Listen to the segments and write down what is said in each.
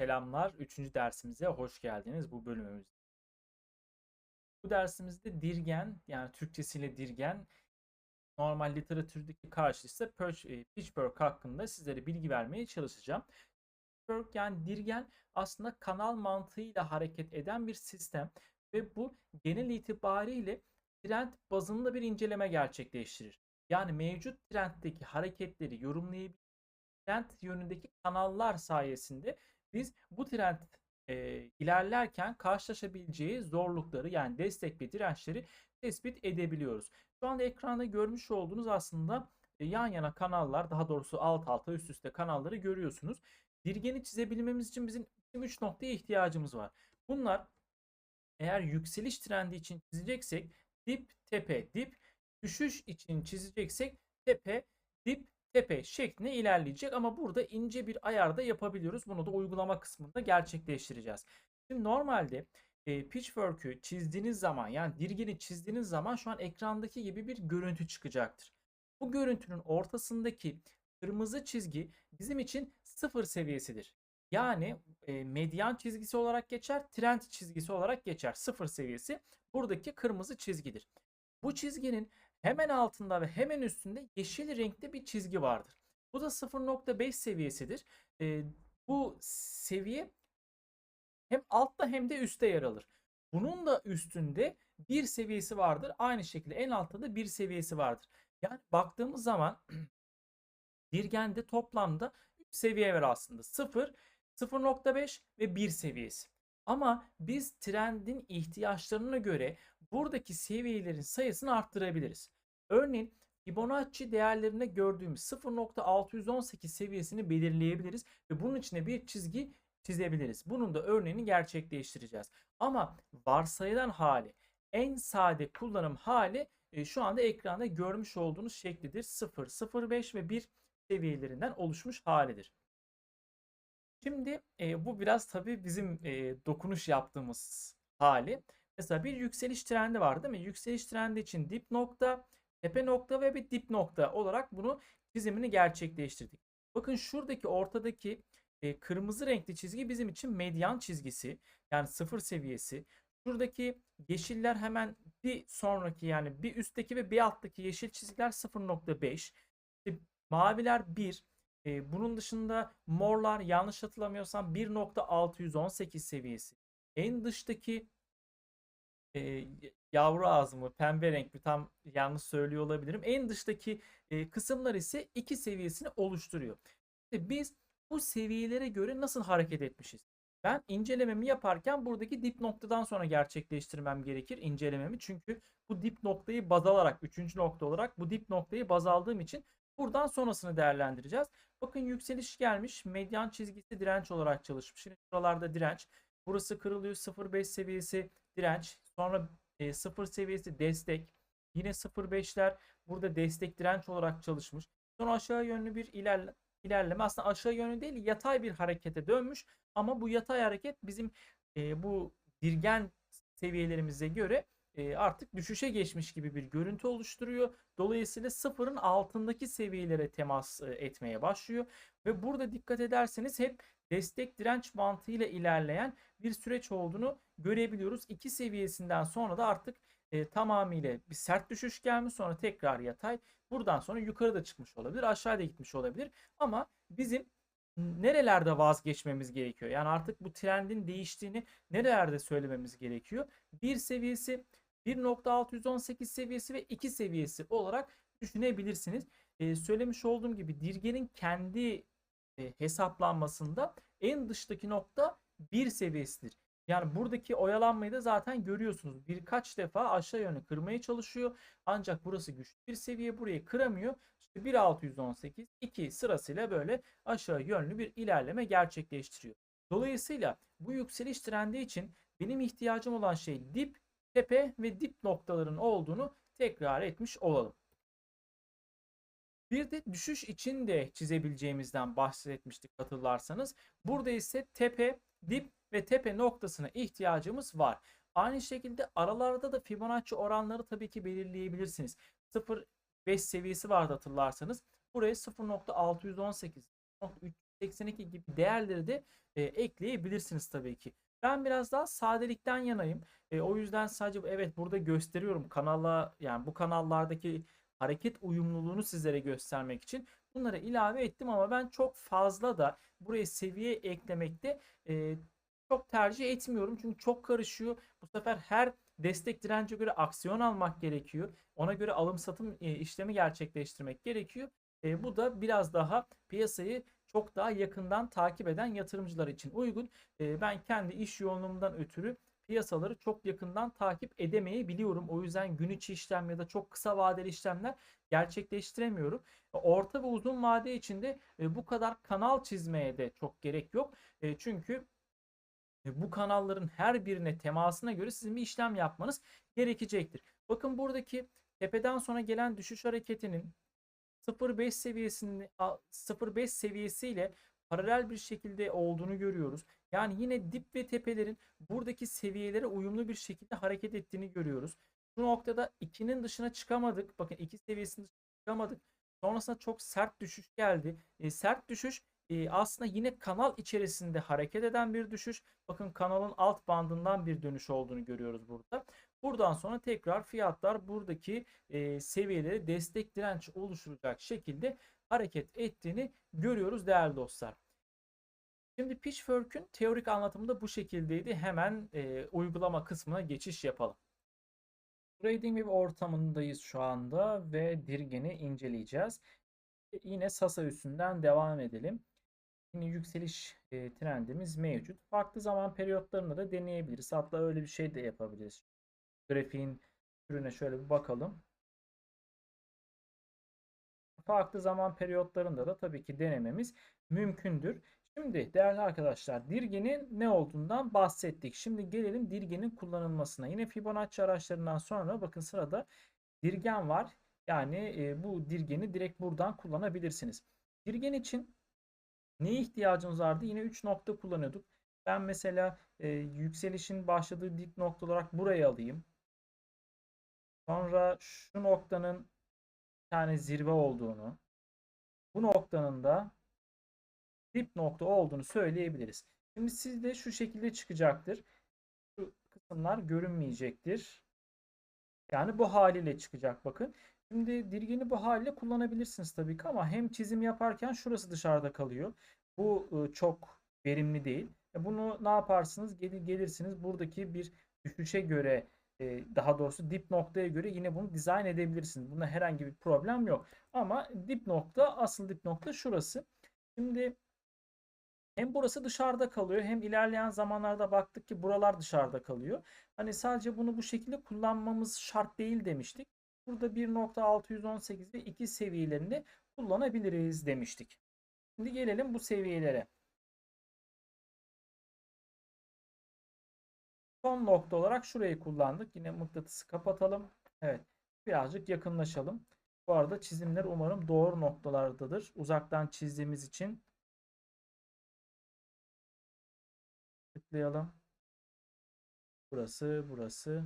Selamlar. Üçüncü dersimize hoş geldiniz bu bölümümüzde. Bu dersimizde dirgen yani Türkçesiyle dirgen normal literatürdeki karşılığı e, Pitchfork hakkında sizlere bilgi vermeye çalışacağım. Pitchfork yani dirgen aslında kanal mantığıyla hareket eden bir sistem ve bu genel itibariyle trend bazında bir inceleme gerçekleştirir. Yani mevcut trenddeki hareketleri yorumlayabilen trend yönündeki kanallar sayesinde biz bu trend e, ilerlerken karşılaşabileceği zorlukları yani destek ve dirençleri tespit edebiliyoruz. Şu anda ekranda görmüş olduğunuz aslında e, yan yana kanallar daha doğrusu alt alta üst üste kanalları görüyorsunuz. Dirgeni çizebilmemiz için bizim 3 noktaya ihtiyacımız var. Bunlar eğer yükseliş trendi için çizeceksek dip tepe dip düşüş için çizeceksek tepe dip tepe şeklinde ilerleyecek ama burada ince bir ayarda yapabiliyoruz. Bunu da uygulama kısmında gerçekleştireceğiz. Şimdi normalde e, Pitchfork'ü çizdiğiniz zaman yani dirgeni çizdiğiniz zaman şu an ekrandaki gibi bir görüntü çıkacaktır. Bu görüntünün ortasındaki kırmızı çizgi bizim için sıfır seviyesidir. Yani e, medyan çizgisi olarak geçer, trend çizgisi olarak geçer. Sıfır seviyesi buradaki kırmızı çizgidir. Bu çizginin hemen altında ve hemen üstünde yeşil renkte bir çizgi vardır. Bu da 0.5 seviyesidir. E, bu seviye hem altta hem de üstte yer alır. Bunun da üstünde bir seviyesi vardır. Aynı şekilde en altta da bir seviyesi vardır. Yani baktığımız zaman dirgende toplamda 3 seviye var aslında. 0, 0.5 ve 1 seviyesi. Ama biz trendin ihtiyaçlarına göre buradaki seviyelerin sayısını arttırabiliriz. Örneğin Fibonacci değerlerinde gördüğümüz 0.618 seviyesini belirleyebiliriz ve bunun içine bir çizgi çizebiliriz. Bunun da örneğini gerçekleştireceğiz. Ama varsayılan hali, en sade kullanım hali e, şu anda ekranda görmüş olduğunuz şeklidir. 0, 0.5 ve 1 seviyelerinden oluşmuş halidir. Şimdi e, bu biraz tabii bizim e, dokunuş yaptığımız hali. Mesela bir yükseliş trendi var değil mi? Yükseliş trendi için dip nokta, tepe nokta ve bir dip nokta olarak bunu çizimini gerçekleştirdik. Bakın şuradaki ortadaki e, kırmızı renkli çizgi bizim için medyan çizgisi. Yani sıfır seviyesi. Şuradaki yeşiller hemen bir sonraki yani bir üstteki ve bir alttaki yeşil çizgiler 0.5. İşte maviler 1. E, bunun dışında morlar yanlış hatırlamıyorsam 1.618 seviyesi. En dıştaki e, yavru ağzı mı pembe renk mi tam yanlış söylüyor olabilirim. En dıştaki e, kısımlar ise 2 seviyesini oluşturuyor. İşte biz bu seviyelere göre nasıl hareket etmişiz? Ben incelememi yaparken buradaki dip noktadan sonra gerçekleştirmem gerekir incelememi. Çünkü bu dip noktayı baz alarak, üçüncü nokta olarak bu dip noktayı baz aldığım için buradan sonrasını değerlendireceğiz. Bakın yükseliş gelmiş. Medyan çizgisi direnç olarak çalışmış. Şimdi şuralarda direnç. Burası kırılıyor. 0.5 seviyesi direnç. Sonra e, 0 seviyesi destek. Yine 0.5'ler burada destek direnç olarak çalışmış. Sonra aşağı yönlü bir ilerle, ilerleme. Aslında aşağı yönlü değil yatay bir harekete dönmüş. Ama bu yatay hareket bizim e, bu dirgen seviyelerimize göre e, artık düşüşe geçmiş gibi bir görüntü oluşturuyor. Dolayısıyla sıfırın altındaki seviyelere temas e, etmeye başlıyor. Ve burada dikkat ederseniz hep destek direnç mantığıyla ilerleyen bir süreç olduğunu görebiliyoruz. İki seviyesinden sonra da artık e, tamamıyla bir sert düşüş gelmiş sonra tekrar yatay. Buradan sonra yukarı da çıkmış olabilir aşağıda gitmiş olabilir. Ama bizim nerelerde vazgeçmemiz gerekiyor? Yani artık bu trendin değiştiğini nerelerde söylememiz gerekiyor? Bir seviyesi 1.618 seviyesi ve 2 seviyesi olarak düşünebilirsiniz. Ee, söylemiş olduğum gibi dirgenin kendi e, hesaplanmasında en dıştaki nokta 1 seviyesidir. Yani buradaki oyalanmayı da zaten görüyorsunuz. Birkaç defa aşağı yönlü kırmaya çalışıyor. Ancak burası güçlü bir seviye. Burayı kıramıyor. İşte 1.618 2 sırasıyla böyle aşağı yönlü bir ilerleme gerçekleştiriyor. Dolayısıyla bu yükseliş trendi için benim ihtiyacım olan şey dip, tepe ve dip noktaların olduğunu tekrar etmiş olalım. Bir de düşüş için de çizebileceğimizden bahsetmiştik hatırlarsanız. Burada ise tepe, dip ve tepe noktasına ihtiyacımız var. Aynı şekilde aralarda da Fibonacci oranları tabii ki belirleyebilirsiniz. 0.5 seviyesi vardı hatırlarsanız. Buraya 0.618, 382 gibi değerleri de e, ekleyebilirsiniz tabii ki. Ben biraz daha sadelikten yanayım. E, o yüzden sadece evet burada gösteriyorum kanala yani bu kanallardaki hareket uyumluluğunu sizlere göstermek için bunları ilave ettim ama ben çok fazla da buraya seviye eklemekte e, çok tercih etmiyorum. Çünkü çok karışıyor. Bu sefer her destek dirence göre aksiyon almak gerekiyor. Ona göre alım satım e, işlemi gerçekleştirmek gerekiyor. E, bu da biraz daha piyasayı çok daha yakından takip eden yatırımcılar için uygun. E, ben kendi iş yoğunluğumdan ötürü piyasaları çok yakından takip edemeyebiliyorum. O yüzden gün içi işlem ya da çok kısa vadeli işlemler gerçekleştiremiyorum. Orta ve uzun vade içinde e, bu kadar kanal çizmeye de çok gerek yok. E, çünkü e, bu kanalların her birine temasına göre sizin bir işlem yapmanız gerekecektir. Bakın buradaki tepeden sonra gelen düşüş hareketinin 0.5 seviyesini 0.5 seviyesiyle paralel bir şekilde olduğunu görüyoruz. Yani yine dip ve tepelerin buradaki seviyelere uyumlu bir şekilde hareket ettiğini görüyoruz. Bu noktada 2'nin dışına çıkamadık. Bakın 2 seviyesinin dışına çıkamadık. Sonrasında çok sert düşüş geldi. E, sert düşüş e, aslında yine kanal içerisinde hareket eden bir düşüş. Bakın kanalın alt bandından bir dönüş olduğunu görüyoruz burada. Buradan sonra tekrar fiyatlar buradaki e, seviyeleri destek direnç oluşturacak şekilde hareket ettiğini görüyoruz değerli dostlar. Şimdi Pitchfork'ün teorik anlatımı da bu şekildeydi. Hemen e, uygulama kısmına geçiş yapalım. Trading ortamındayız şu anda ve dirgeni inceleyeceğiz. Yine Sasa üstünden devam edelim. Yine yükseliş e, trendimiz mevcut. Farklı zaman periyotlarında da deneyebiliriz. Hatta öyle bir şey de yapabiliriz. Grafiğin türüne şöyle bir bakalım. Farklı zaman periyotlarında da tabii ki denememiz mümkündür. Şimdi değerli arkadaşlar dirgenin ne olduğundan bahsettik. Şimdi gelelim dirgenin kullanılmasına. Yine Fibonacci araçlarından sonra bakın sırada dirgen var. Yani e, bu dirgeni direkt buradan kullanabilirsiniz. Dirgen için neye ihtiyacımız vardı? Yine 3 nokta kullanıyorduk. Ben mesela e, yükselişin başladığı dip nokta olarak burayı alayım. Sonra şu noktanın bir tane zirve olduğunu, bu noktanın da dip nokta olduğunu söyleyebiliriz. Şimdi sizde şu şekilde çıkacaktır. Şu kısımlar görünmeyecektir. Yani bu haliyle çıkacak bakın. Şimdi dirgeni bu haliyle kullanabilirsiniz tabii ki ama hem çizim yaparken şurası dışarıda kalıyor. Bu ıı, çok verimli değil. E, bunu ne yaparsınız? Gelir, gelirsiniz buradaki bir düşüşe göre e, daha doğrusu dip noktaya göre yine bunu dizayn edebilirsiniz. Bunda herhangi bir problem yok. Ama dip nokta asıl dip nokta şurası. Şimdi hem burası dışarıda kalıyor hem ilerleyen zamanlarda baktık ki buralar dışarıda kalıyor. Hani sadece bunu bu şekilde kullanmamız şart değil demiştik. Burada 1.618 ve 2 seviyelerinde kullanabiliriz demiştik. Şimdi gelelim bu seviyelere. Son nokta olarak şurayı kullandık. Yine mıknatısı kapatalım. Evet. Birazcık yakınlaşalım. Bu arada çizimler umarım doğru noktalardadır. Uzaktan çizdiğimiz için tıklayalım. Burası, burası.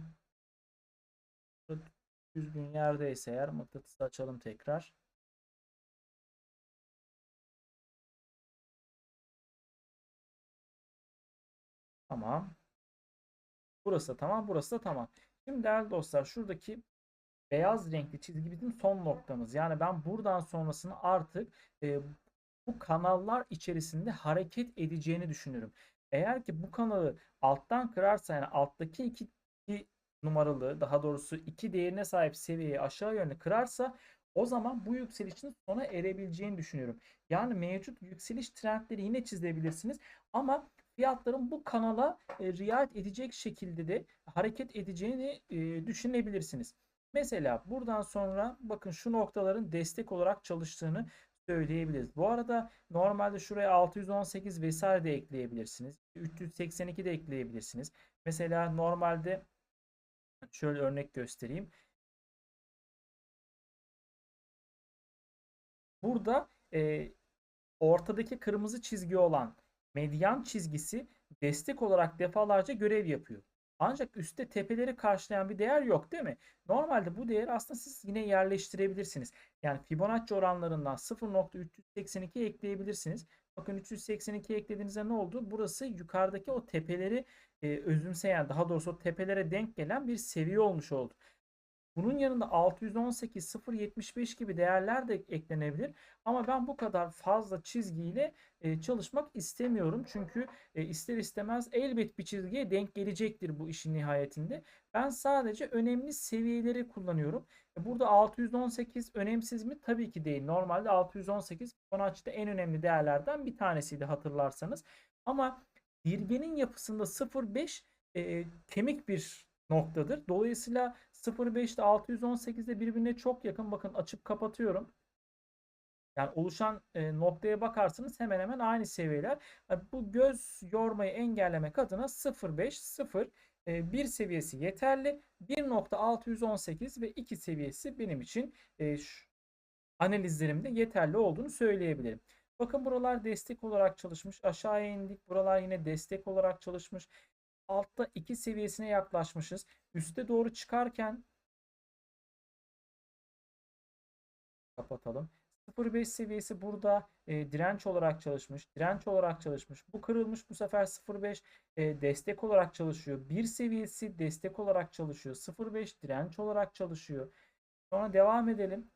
Düzgün yerdeyse eğer mıknatısı açalım tekrar. Tamam. Burası da tamam. Burası da tamam. Şimdi değerli dostlar şuradaki beyaz renkli çizgi bizim son noktamız. Yani ben buradan sonrasını artık e, bu kanallar içerisinde hareket edeceğini düşünüyorum. Eğer ki bu kanalı alttan kırarsa yani alttaki iki, iki numaralı daha doğrusu iki değerine sahip seviyeyi aşağı yönlü kırarsa o zaman bu yükselişin sona erebileceğini düşünüyorum. Yani mevcut yükseliş trendleri yine çizebilirsiniz ama fiyatların bu kanala e, riayet edecek şekilde de hareket edeceğini e, düşünebilirsiniz. Mesela buradan sonra bakın şu noktaların destek olarak çalıştığını söyleyebiliriz. Bu arada normalde şuraya 618 vesaire de ekleyebilirsiniz. 382 de ekleyebilirsiniz. Mesela normalde şöyle örnek göstereyim. Burada e, ortadaki kırmızı çizgi olan medyan çizgisi destek olarak defalarca görev yapıyor. Ancak üstte tepeleri karşılayan bir değer yok değil mi? Normalde bu değer aslında siz yine yerleştirebilirsiniz. Yani Fibonacci oranlarından 0.382 ekleyebilirsiniz. Bakın 382 eklediğinizde ne oldu? Burası yukarıdaki o tepeleri e, özümseyen daha doğrusu o tepelere denk gelen bir seviye olmuş oldu. Bunun yanında 618, 075 gibi değerler de eklenebilir. Ama ben bu kadar fazla çizgiyle e, çalışmak istemiyorum. Çünkü e, ister istemez elbet bir çizgiye denk gelecektir bu işin nihayetinde. Ben sadece önemli seviyeleri kullanıyorum. E, burada 618 önemsiz mi? Tabii ki değil. Normalde 618 Fibonacci'de en önemli değerlerden bir tanesiydi hatırlarsanız. Ama dirgenin yapısında 0.5 e, kemik bir noktadır. Dolayısıyla 0.5 ile 618'de birbirine çok yakın. Bakın açıp kapatıyorum. Yani oluşan e, noktaya bakarsanız hemen hemen aynı seviyeler. Bu göz yormayı engellemek adına 0.5, 0, e, 1 seviyesi yeterli. 1.618 ve 2 seviyesi benim için e, şu, analizlerimde yeterli olduğunu söyleyebilirim. Bakın buralar destek olarak çalışmış. Aşağıya indik. Buralar yine destek olarak çalışmış altta 2 seviyesine yaklaşmışız. Üste doğru çıkarken kapatalım. 0.5 seviyesi burada e, direnç olarak çalışmış. Direnç olarak çalışmış. Bu kırılmış bu sefer 0.5 e, destek olarak çalışıyor. 1 seviyesi destek olarak çalışıyor. 0.5 direnç olarak çalışıyor. Sonra devam edelim.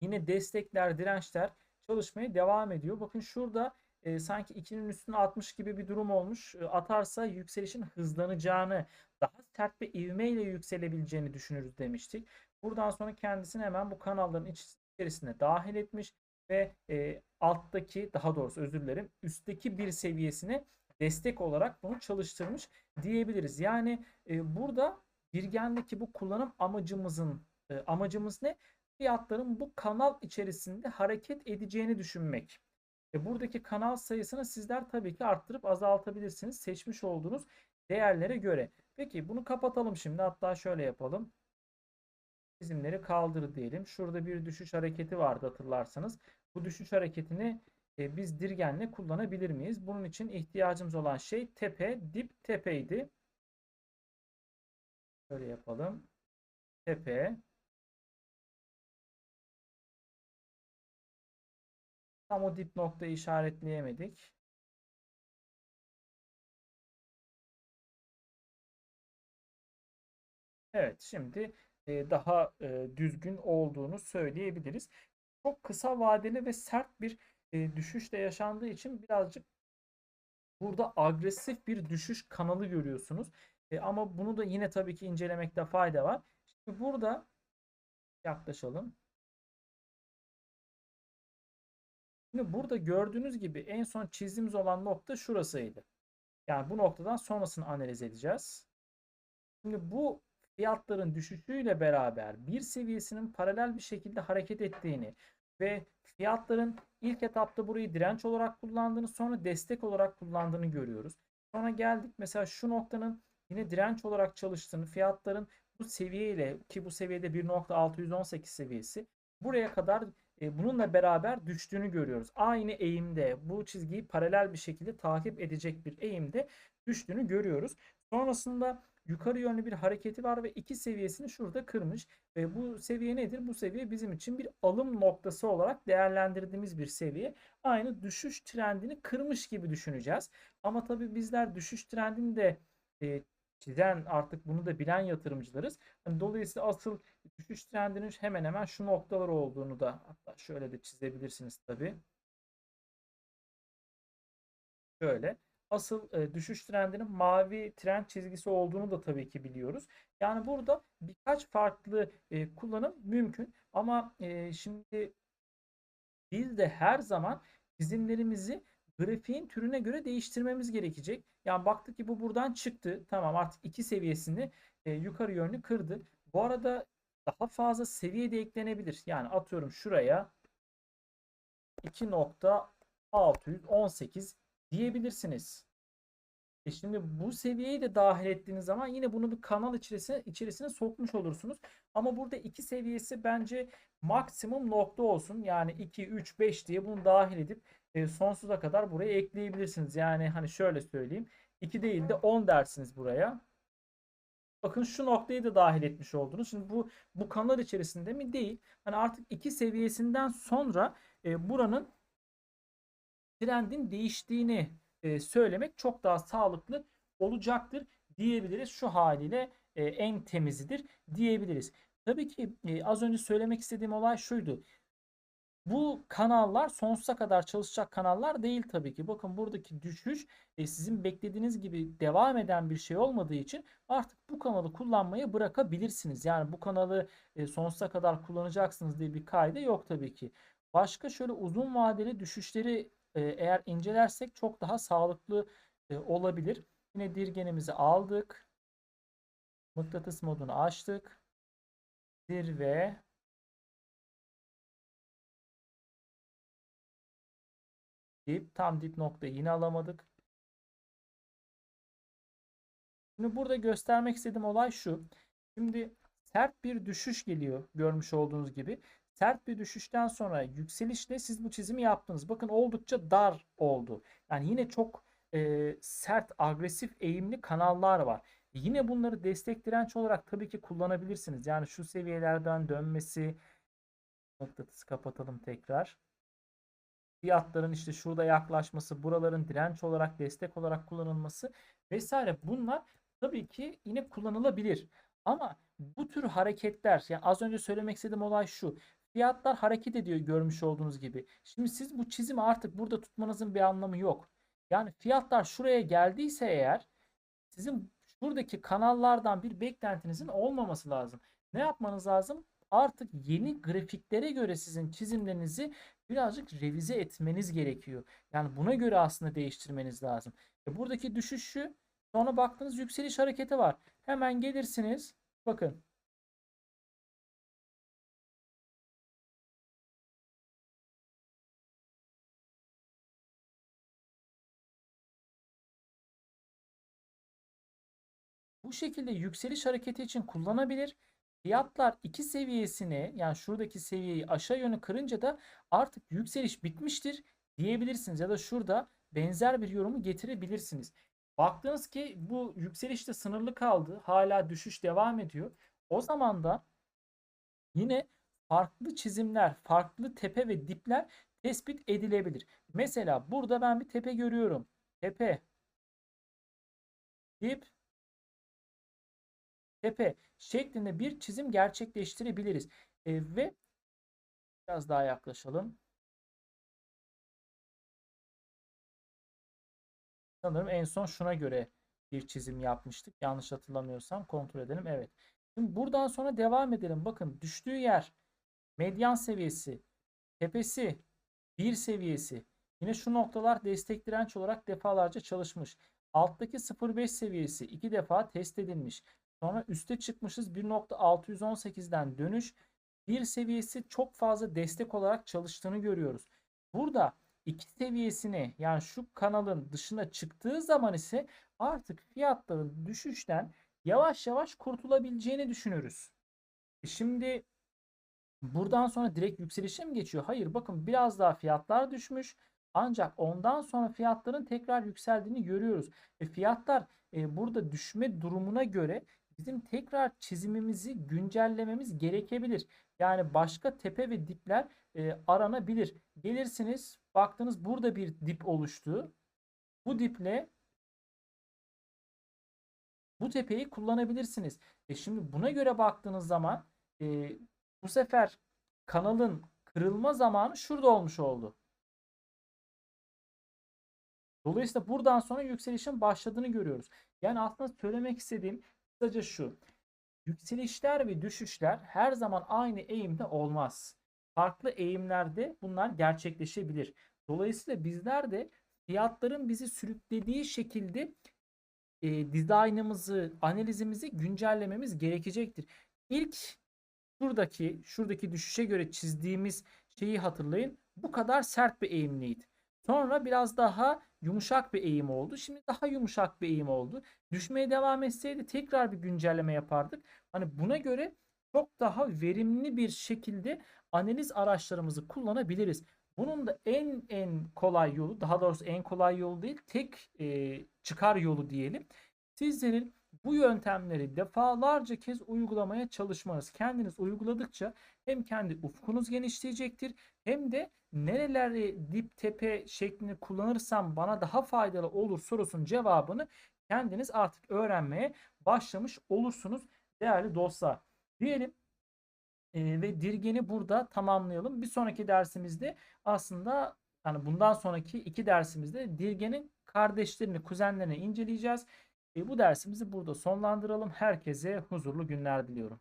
Yine destekler, dirençler çalışmaya devam ediyor. Bakın şurada e, sanki 2'nin üstüne atmış gibi bir durum olmuş. E, atarsa yükselişin hızlanacağını, daha sert bir ivmeyle yükselebileceğini düşünürüz demiştik. Buradan sonra kendisini hemen bu kanalların içerisine dahil etmiş ve e, alttaki daha doğrusu özür dilerim üstteki bir seviyesine destek olarak bunu çalıştırmış diyebiliriz. Yani e, burada birgendeki bu kullanım amacımızın e, amacımız ne? Fiyatların bu kanal içerisinde hareket edeceğini düşünmek. E buradaki kanal sayısını sizler tabii ki arttırıp azaltabilirsiniz seçmiş olduğunuz değerlere göre. Peki bunu kapatalım şimdi. Hatta şöyle yapalım. Çizimleri kaldır diyelim. Şurada bir düşüş hareketi vardı hatırlarsanız. Bu düşüş hareketini e, biz dirgenle kullanabilir miyiz? Bunun için ihtiyacımız olan şey tepe, dip tepeydi. Şöyle yapalım. Tepe, Tam o dip noktayı işaretleyemedik. Evet şimdi e, daha e, düzgün olduğunu söyleyebiliriz. Çok kısa vadeli ve sert bir e, düşüş de yaşandığı için birazcık burada agresif bir düşüş kanalı görüyorsunuz. Ama bunu da yine tabii ki incelemekte fayda var. Şimdi burada yaklaşalım. Şimdi burada gördüğünüz gibi en son çizdiğimiz olan nokta şurasıydı. Yani bu noktadan sonrasını analiz edeceğiz. Şimdi bu fiyatların düşüşüyle beraber bir seviyesinin paralel bir şekilde hareket ettiğini ve fiyatların ilk etapta burayı direnç olarak kullandığını sonra destek olarak kullandığını görüyoruz. Sonra geldik mesela şu noktanın yine direnç olarak çalıştığını fiyatların bu seviyeyle ki bu seviyede 1.618 seviyesi buraya kadar e, bununla beraber düştüğünü görüyoruz. Aynı eğimde bu çizgiyi paralel bir şekilde takip edecek bir eğimde düştüğünü görüyoruz. Sonrasında yukarı yönlü bir hareketi var ve iki seviyesini şurada kırmış. Ve bu seviye nedir? Bu seviye bizim için bir alım noktası olarak değerlendirdiğimiz bir seviye. Aynı düşüş trendini kırmış gibi düşüneceğiz. Ama tabii bizler düşüş trendini de e, çizen artık bunu da bilen yatırımcılarız. Yani dolayısıyla asıl düşüş trendinin hemen hemen şu noktalar olduğunu da hatta şöyle de çizebilirsiniz tabi. Şöyle. Asıl e, düşüş trendinin mavi trend çizgisi olduğunu da tabii ki biliyoruz. Yani burada birkaç farklı e, kullanım mümkün. Ama e, şimdi biz de her zaman çizimlerimizi grafiğin türüne göre değiştirmemiz gerekecek. Yani baktık ki bu buradan çıktı. Tamam artık iki seviyesini e, yukarı yönlü kırdı. Bu arada daha fazla seviye de eklenebilir. Yani atıyorum şuraya 2.618 diyebilirsiniz. E şimdi bu seviyeyi de dahil ettiğiniz zaman yine bunu bir kanal içerisine, içerisine sokmuş olursunuz. Ama burada iki seviyesi bence maksimum nokta olsun. Yani 2, 3, 5 diye bunu dahil edip e, sonsuza kadar buraya ekleyebilirsiniz. Yani hani şöyle söyleyeyim. 2 değil de 10 dersiniz buraya. Bakın şu noktayı da dahil etmiş oldunuz. Şimdi bu bu kanal içerisinde mi? Değil. Hani artık 2 seviyesinden sonra e, buranın trendin değiştiğini e, söylemek çok daha sağlıklı olacaktır diyebiliriz. Şu haliyle e, en temizidir diyebiliriz. Tabii ki e, az önce söylemek istediğim olay şuydu. Bu kanallar sonsuza kadar çalışacak kanallar değil tabii ki. Bakın buradaki düşüş e, sizin beklediğiniz gibi devam eden bir şey olmadığı için artık bu kanalı kullanmayı bırakabilirsiniz. Yani bu kanalı e, sonsuza kadar kullanacaksınız diye bir kaide yok tabii ki. Başka şöyle uzun vadeli düşüşleri e, eğer incelersek çok daha sağlıklı e, olabilir. Yine dirgenimizi aldık. Mıknatıs modunu açtık. Zirve dip tam dip noktayı yine alamadık. Şimdi burada göstermek istediğim olay şu. Şimdi sert bir düşüş geliyor görmüş olduğunuz gibi. Sert bir düşüşten sonra yükselişle siz bu çizimi yaptınız. Bakın oldukça dar oldu. Yani yine çok e, sert, agresif eğimli kanallar var. Yine bunları destek direnç olarak tabii ki kullanabilirsiniz. Yani şu seviyelerden dönmesi mıknatısı kapatalım tekrar fiyatların işte şurada yaklaşması, buraların direnç olarak, destek olarak kullanılması vesaire bunlar tabii ki yine kullanılabilir. Ama bu tür hareketler, yani az önce söylemek istediğim olay şu. Fiyatlar hareket ediyor görmüş olduğunuz gibi. Şimdi siz bu çizimi artık burada tutmanızın bir anlamı yok. Yani fiyatlar şuraya geldiyse eğer sizin şuradaki kanallardan bir beklentinizin olmaması lazım. Ne yapmanız lazım? Artık yeni grafiklere göre sizin çizimlerinizi birazcık revize etmeniz gerekiyor. Yani buna göre aslında değiştirmeniz lazım. E buradaki düşüşü sonra baktığınız yükseliş hareketi var. Hemen gelirsiniz. Bakın. Bu şekilde yükseliş hareketi için kullanabilir. Fiyatlar 2 seviyesini yani şuradaki seviyeyi aşağı yönü kırınca da artık yükseliş bitmiştir diyebilirsiniz. Ya da şurada benzer bir yorumu getirebilirsiniz. Baktınız ki bu yükselişte sınırlı kaldı. Hala düşüş devam ediyor. O zaman da yine farklı çizimler, farklı tepe ve dipler tespit edilebilir. Mesela burada ben bir tepe görüyorum. Tepe, dip, tepe şeklinde bir çizim gerçekleştirebiliriz. E, ve biraz daha yaklaşalım. Sanırım en son şuna göre bir çizim yapmıştık. Yanlış hatırlamıyorsam kontrol edelim. Evet. Şimdi buradan sonra devam edelim. Bakın düştüğü yer medyan seviyesi, tepesi, bir seviyesi. Yine şu noktalar destek direnç olarak defalarca çalışmış. Alttaki 0.5 seviyesi iki defa test edilmiş. Sonra üste çıkmışız 1.618'den dönüş. Bir seviyesi çok fazla destek olarak çalıştığını görüyoruz. Burada iki seviyesini yani şu kanalın dışına çıktığı zaman ise artık fiyatların düşüşten yavaş yavaş kurtulabileceğini düşünürüz. E şimdi buradan sonra direkt yükselişe mi geçiyor? Hayır bakın biraz daha fiyatlar düşmüş. Ancak ondan sonra fiyatların tekrar yükseldiğini görüyoruz. Ve fiyatlar e, burada düşme durumuna göre bizim tekrar çizimimizi güncellememiz gerekebilir. Yani başka tepe ve dipler e, aranabilir. Gelirsiniz baktınız burada bir dip oluştu. Bu diple bu tepeyi kullanabilirsiniz. E şimdi buna göre baktığınız zaman e, bu sefer kanalın kırılma zamanı şurada olmuş oldu. Dolayısıyla buradan sonra yükselişin başladığını görüyoruz. Yani aslında söylemek istediğim Kısaca şu. Yükselişler ve düşüşler her zaman aynı eğimde olmaz. Farklı eğimlerde bunlar gerçekleşebilir. Dolayısıyla bizler de fiyatların bizi sürüklediği şekilde e, dizaynımızı, analizimizi güncellememiz gerekecektir. İlk şuradaki şuradaki düşüşe göre çizdiğimiz şeyi hatırlayın. Bu kadar sert bir eğimliydi. Sonra biraz daha yumuşak bir eğim oldu. Şimdi daha yumuşak bir eğim oldu. Düşmeye devam etseydi tekrar bir güncelleme yapardık. Hani buna göre çok daha verimli bir şekilde analiz araçlarımızı kullanabiliriz. Bunun da en en kolay yolu, daha doğrusu en kolay yolu değil, tek e, çıkar yolu diyelim. Sizlerin bu yöntemleri defalarca kez uygulamaya çalışmanız. Kendiniz uyguladıkça hem kendi ufkunuz genişleyecektir hem de nereleri dip tepe şeklini kullanırsam bana daha faydalı olur sorusunun cevabını kendiniz artık öğrenmeye başlamış olursunuz değerli dostlar. Diyelim e, ve dirgeni burada tamamlayalım. Bir sonraki dersimizde aslında yani bundan sonraki iki dersimizde dirgenin kardeşlerini, kuzenlerini inceleyeceğiz. E, bu dersimizi burada sonlandıralım. Herkese huzurlu günler diliyorum.